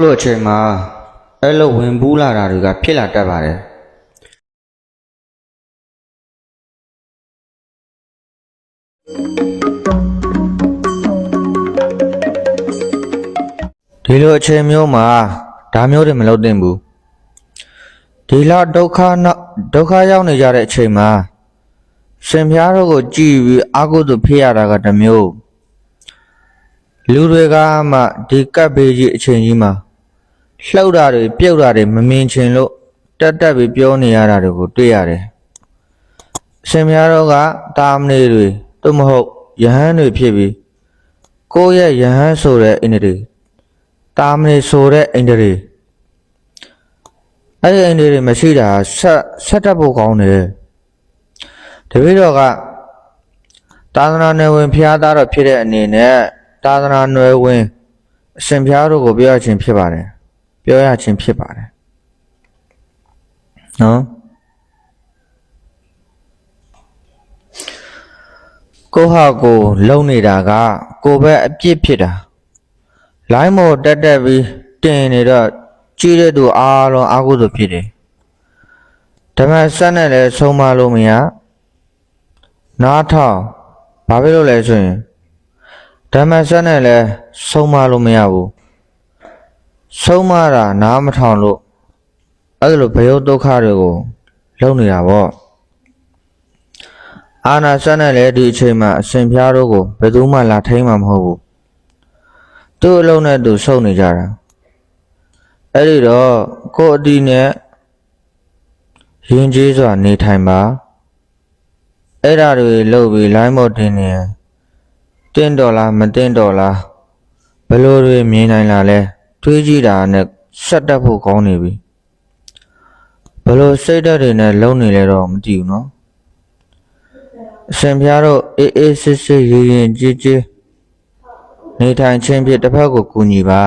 လို့အချိန်မှာအဲ့လိုဝင်ဘူးလာတာတွေကဖြစ်လာတတ်ပါတယ်ဒီလိုအချိန်မျိုးမှာဒါမျိုးတွေမလုပ်သင့်ဘူးဒီလောက်ဒုက္ခနောက်ဒုက္ခရောက်နေကြတဲ့အချိန်မှာရှင်ဖျားတို့ကိုကြည်ပြီးအာဟုသူဖြစ်ရတာကတစ်မျိုးလူတွေကမှဒီကပ်ဘေးကြီးအချိန်ကြီးမှာ လှုပ်တာတွေပြုတ်တာတွေမမြင်ချင်လို့တက်တက်ပြီးပြောနေရတာတွေကိုတွေ့ရတယ်။အရှင်များတော်ကတာမဏေတွေသို့မဟုတ်ယဟန်တွေဖြစ်ပြီးကိုယ့်ရဲ့ယဟန်ဆိုတဲ့အိန္ဒြေတာမဏေဆိုတဲ့အိန္ဒြေအဲ့ဒီအိန္ဒြေတွေမရှိတာဆက်ဆက်တတ်ဖို့ကောင်းတယ်။တပည့်တော်ကသာသနာနယ်ဝင်ဖျားသားတော်ဖြစ်တဲ့အနေနဲ့သာသနာနယ်ဝင်အရှင်ဖျားတို့ကိုပြောရခြင်းဖြစ်ပါတယ် ပြောရခြင်းဖြစ်ပါတယ်နော်ကိုဟာကိုလုံနေတာက ကိုပဲအပြစ်ဖြစ်တာလိုင်းမော်တက်တက်ပြီးတင်နေတော့ကြီးတဲ့သူအားလုံးအာဟုသူဖြစ်တယ်ဓမ္မဆက်နဲ့လည်းဆုံးမလို့မရနားထောင်ဘာဖြစ်လို့လဲဆိုရင်ဓမ္မဆက်နဲ့လည်းဆုံးမလို့မရဘူး ဆုံးမတာနားမထောင်လို့အဲ့ဒါလိုဘယုတ်ဒုက္ခတွေကိုလုံနေတာပေါ့အာနာဆက်နဲ့လည်းဒီအချိန်မှာအရှင်ဖျားတို့ကိုဘယ်သူမှလာထိန်မှာမဟုတ်ဘူးသူ့အလုံးနဲ့သူဆုပ်နေကြတာအဲ့ဒီတော့ကိုယ်အတီးနဲ့ရင်ကျေးစွာနေထိုင်ပါအဲ့ဓာတွေလုတ်ပြီးလိုင်းမော်တင်နေရင်တင်းတော်လားမတင်းတော်လားဘယ်လိုတွေမြင်နိုင်လာလဲ တွေးကြည့်တာနဲ့ဆက်တက်ဖို့ကောင်းနေပြီဘယ်လိုစိတ်ဓာတ်တွေနဲ့လုံနေလဲတော့မသိဘူးနော်အရှင်ဖျားတို့အေးအေးစစ်စစ်ရေရင်ကြည်ကြည်နေထိုင်ခြင်းဖြင့်တစ်ဖက်ကိုကူညီပါ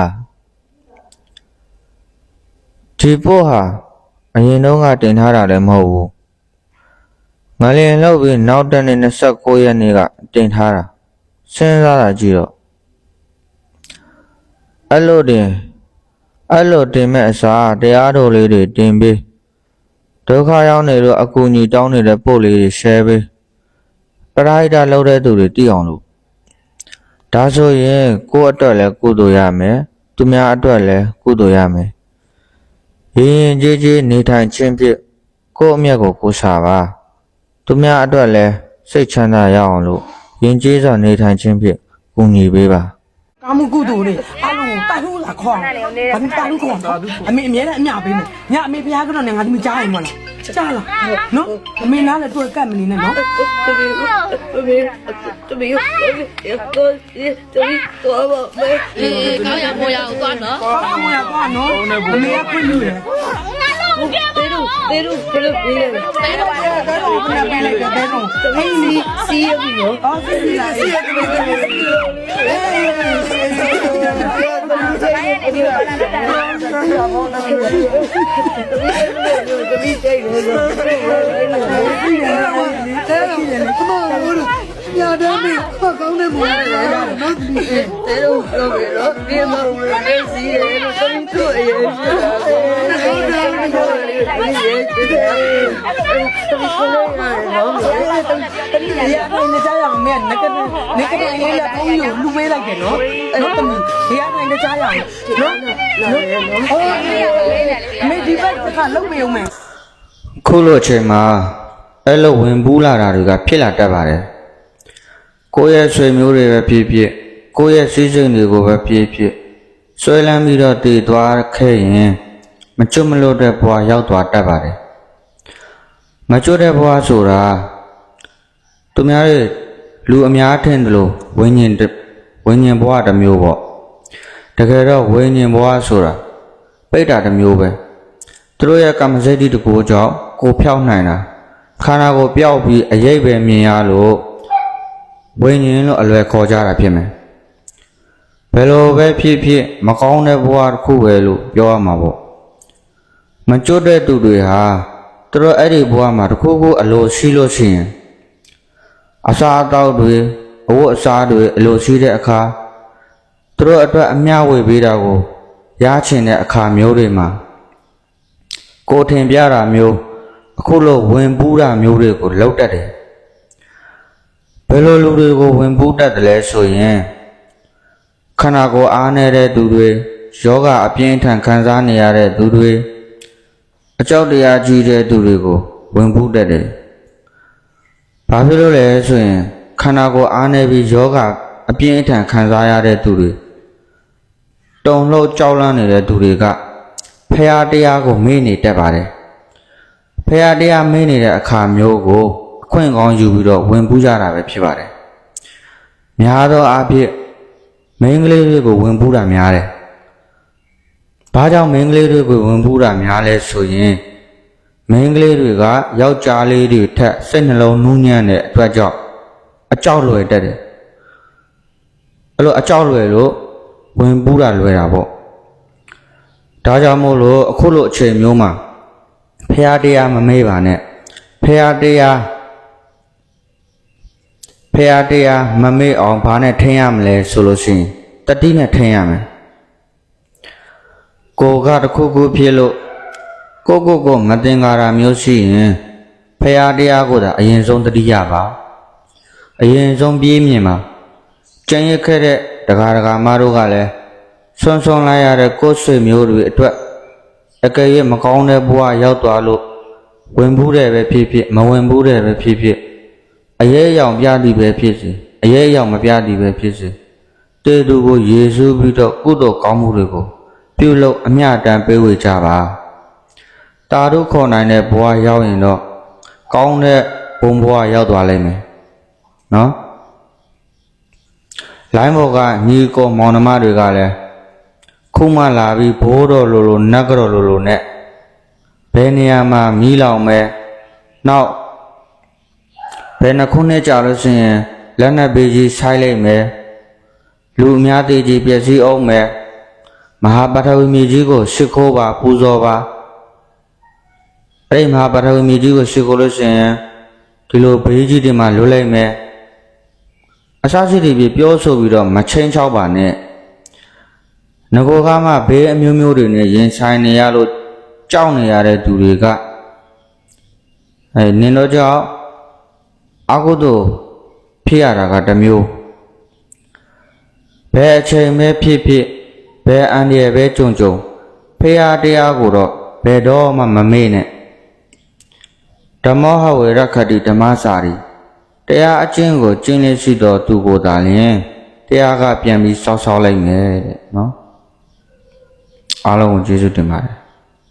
ဒီပို့ဟာအရင်တော့ကတင်ထားတာလည်းမဟုတ်ဘူးငလျင်လောက်ပြီးနောက်တနေ့29ရက်နေ့ကတင်ထားတာစဉ်းစားတာကြည့်တော့အဲ့လိုတင် အဲ့လိုတင်မဲ့အစားတရားတော်လေးတွေတင်ပြီးဒုက္ခရောက်နေလို့အကူအညီတောင်းနေတဲ့ပို့လေးတွေ share ပေးပရိုက်တာလုပ်တဲ့သူတွေသိအောင်လို့ဒါဆိုရင်ကိုယ့်အတွက်လည်းကုသိုလ်ရမယ်သူများအတွက်လည်းကုသိုလ်ရမယ်ရင်ရင်ကြေးကြေးနေထိုင်ခြင်းဖြင့်ကိုယ့်အမျက်ကိုကိုယ်စားပါသူများအတွက်လည်းစိတ်ချမ်းသာရအောင်လို့ယဉ်ကျေးစွာနေထိုင်ခြင်းဖြင့်ကူညီပေးပါကာမှုကုသိုလ်တွေအလုံးကိုတိုက် လို့လာခေါ်ဘာလို့တိုက်လို့ခေါ်အမေအမြဲတမ်းအမြပေးမယ်ညအမေဖျားကတော့နေငါဒီမကြားရင်မလားကြားလားနော်အမေနားလည်းတွေ့ကတ်မနေနဲ့နော်တမီးတမီးတမီးကိုတမီးတော့မမေအေးကောင်းရပေါ်ရအောင်သွားနော်ဘာမှမရတော့နော်အမေကခွင့်ပြုတယ်တေရုတေရုဘယ်လိုပြေးလဲဘယ်တော့ဘယ်ပေးလိုက်တယ်ဘယ်တော့တမီးစီစီရပြီနော်အော်စီစီလာစီရတမီးကြိုက်တယ်ဆိုညာတမ်းပြီးဖတ်ကောင်းတဲ့မူရတယ်နော်တေရုပြောပြီနော်ဒီမှာဝင်စီရလို့တမီးတို့အရင်ရှိတာတမီးတို့တမီးတို့တမီးရဲ့တမီးကိုလည်းနော်ဒီအတိုင်းနဲ့ကြားရအောင်မင်းငကငကလေးလေးလက်ပုံးယူလူပေးလိုက်တယ်နော်အဲ့တော့သမီးဒီအတိုင်းနဲ့ကြားရအော င်နော်ဟုတ်အမေဒီဘက်ကလုံးမယုံမယ် ခုလိုအချိန်မှာအဲ့လိုဝင်ဘူးလာတာတွေကဖြစ်လာတတ်ပါတယ်ကိုယ့်ရဲ့ဆွေမျိုးတွေပဲဖြစ်ဖြစ်ကိုယ့်ရဲ့စည်းစိမ်တွေကိုပဲဖြစ်ဖြစ်ဆွဲလန်းပြီးတော့တည်သွားခဲ့ရင် မကျွတ်မလွတ်တဲ့ဘဝရောက်သွားတတ်ပါတယ်မကျွတ်တဲ့ဘဝဆိုတာသူများရဲ့လူအများထင်တယ်လို့ဝိညာဉ်တစ်ဝိညာဉ်ဘဝတစ်မျိုးပေါ့တကယ်တော့ဝိညာဉ်ဘဝဆိုတာပိဋ္ဌာတစ်မျိုးပဲသူတို့ရဲ့ကာမစိတ်တကူကြောင့်ကိုဖြောက်နိုင်တာခန္ဓာကိုယ်ပျောက်ပြီးအရေးပဲမြင်ရလို့ဝိညာဉ်လို့အလွယ်ခေါ်ကြတာဖြစ်မယ်ဘယ်လိုပဲဖြစ်ဖြစ်မကောင်းတဲ့ဘဝတစ်ခုပဲလို့ပြောရမှာပေါ့ မကြွတဲ့သူတွေဟာသူတို့အဲ့ဒီဘဝမှာတစ်ခုခုအလိုရှိလို့ရှိရင်အစာအသောက်တွေအဝတ်အစားတွေအလိုရှိတဲ့အခါသူတို့အတွက်အမျှဝေပေးတာကိုရချင်တဲ့အခါမျိုးတွေမှာကိုယ်ထင်ပြတာမျိုးအခုလိုဝင်ပူးတာမျိုးတွေကိုလောက်တတ်တယ်ဘယ်လိုလူတွေကိုဝင်ပူးတတ်တယ်လဲဆိုရင်ခန္ဓာကိုယ်အားနေတဲ့သူတွေယောဂအပြင်းထန်ခံစားနေရတဲ့သူတွေ အကြောက်တရားကြီးတဲ့သူတွေကိုဝင်ပူးတတ်တယ်ဘာဖြစ်လို့လဲဆိုရင်ခန္ဓာကိုယ်အားနေပြီးယောဂအပြင်းထန်ခံစားရတဲ့သူတွေတုံလို့ကြောက်လန့်နေတဲ့သူတွေကဖရာတရားကိုမေ့နေတတ်ပါတယ်ဖရာတရားမေ့နေတဲ့အခါမျိုးကိုအခွင့်ကောင်းယူပြီးတော့ဝင်ပူးကြတာပဲဖြစ်ပါတယ်များသောအားဖြင့်မိန်းကလေးတွေကိုဝင်ပူးတာများတယ် ဘာကြောင့်မိန်းကလေးတွေကိုဝင်ပူးတာများလဲဆိုရင်မိန်းကလေးတွေကယောက်ျားလေးတွေထက်စိတ်နှလုံးနူးညံ့တဲ့အတွက်ကြောင့်အကြောက်လွယ်တတ်တယ်အဲ့လိုအကြောက်လွယ်လို့ဝင်ပူးတာလွယ်တာပေါ့ဒါကြောင့်မို့လို့အခုလိုအချိန်မျိုးမှာဖရာတရားမမေ့ပါနဲ့ဖရာတရားဖရာတရားမမေ့အောင်ဘာနဲ့ထင်ရမလဲဆိုလို့ရှိရင်တတိနဲ့ထင်ရမယ် ကိုကတစ်ခုခုဖြစ်လို့ကိုကိုကိုမတင်္ကာတာမျိုးရှိရင်ဖရာတရားကိုသာအရင်ဆုံးတတိယပါအရင်ဆုံးပြေးမြင်ပါကြံရစ်ခဲ့တဲ့ဒကာဒကာမတို့ကလည်းဆွန်းဆွန်းလိုက်ရတဲ့ကိုယ်ဆွေမျိုးတွေအတွက်အကယ်၍မကောင်းတဲ့ဘဝရောက်သွားလို့ဝင်ဘူးတဲ့ပဲဖြစ်ဖြစ်မဝင်ဘူးတဲ့ပဲဖြစ်ဖြစ်အရေးအယောင်ပြသည်ပဲဖြစ်စေအရေးအယောင်မပြသည်ပဲဖြစ်စေတေသူကိုယေရှုပြီးတော့ကုသိုလ်ကောင်းမှုတွေကို ပြုလုပ်အမျှတမ်းပေးဝေကြပါတာတို့ခေါ်နိုင်တဲ့ဘဝရောက်ရင်တော့ကောင်းတဲ့ဘုံဘဝရောက်သွားလိမ့်မယ်နော်လိုင်းဘော်ကညီကိုမောင်နှမတွေကလည်းခုမှလာပြီးဘိုးတော်လိုလိုနတ်ကတော်လိုလိုနဲ့ဘယ်နေရာမှာမီးလောင်မဲနောက်ဘယ်နှခုနှစ်ကြာလို့ရှိရင်လက်နက်ပေးကြီးဆိုင်လိုက်မယ်လူအများသေးကြီးပြည့်စည်အောင်မယ် မဟာပထဝီမြေကြီးကိုရှ िख ိုးပါပူဇော်ပါအဲ့ဒီမဟာပထဝီမြေကြီးကိုရှ िख ိုးလို့ရှိရင်ဒီလိုဘေးကြီးတွေမှာလွတ်လိုက်မယ်အစရှိတွေပြပြောဆိုပြီးတော့မချင်းချောက်ပါနဲ့ငကိုကားမှဘေးအမျိုးမျိုးတွေနဲ့ရင်ဆိုင်နေရလို့ကြောက်နေရတဲ့သူတွေကအဲနင်တို့ကြောင့်အကုသို့ဖြစ်ရတာကတစ်မျိုးဘယ်အချိန်ပဲဖြစ်ဖြစ် ဘယ်အန္တရာယ်ပဲကြုံကြုံဖေဟာတရားကိုတော့ဘယ်တော့မှမမေ့နဲ့ဓမ္မောဟဝေရခတိဓမ္မစာရီတရားအကျင့်ကိုကျင့်လေရှိတော်သူကိုသာလျှင်တရားကပြန်ပြီးစောက်စောက်လိုက်မယ်တဲ့နော်အားလုံးကိုကျေးဇူးတင်ပါတယ်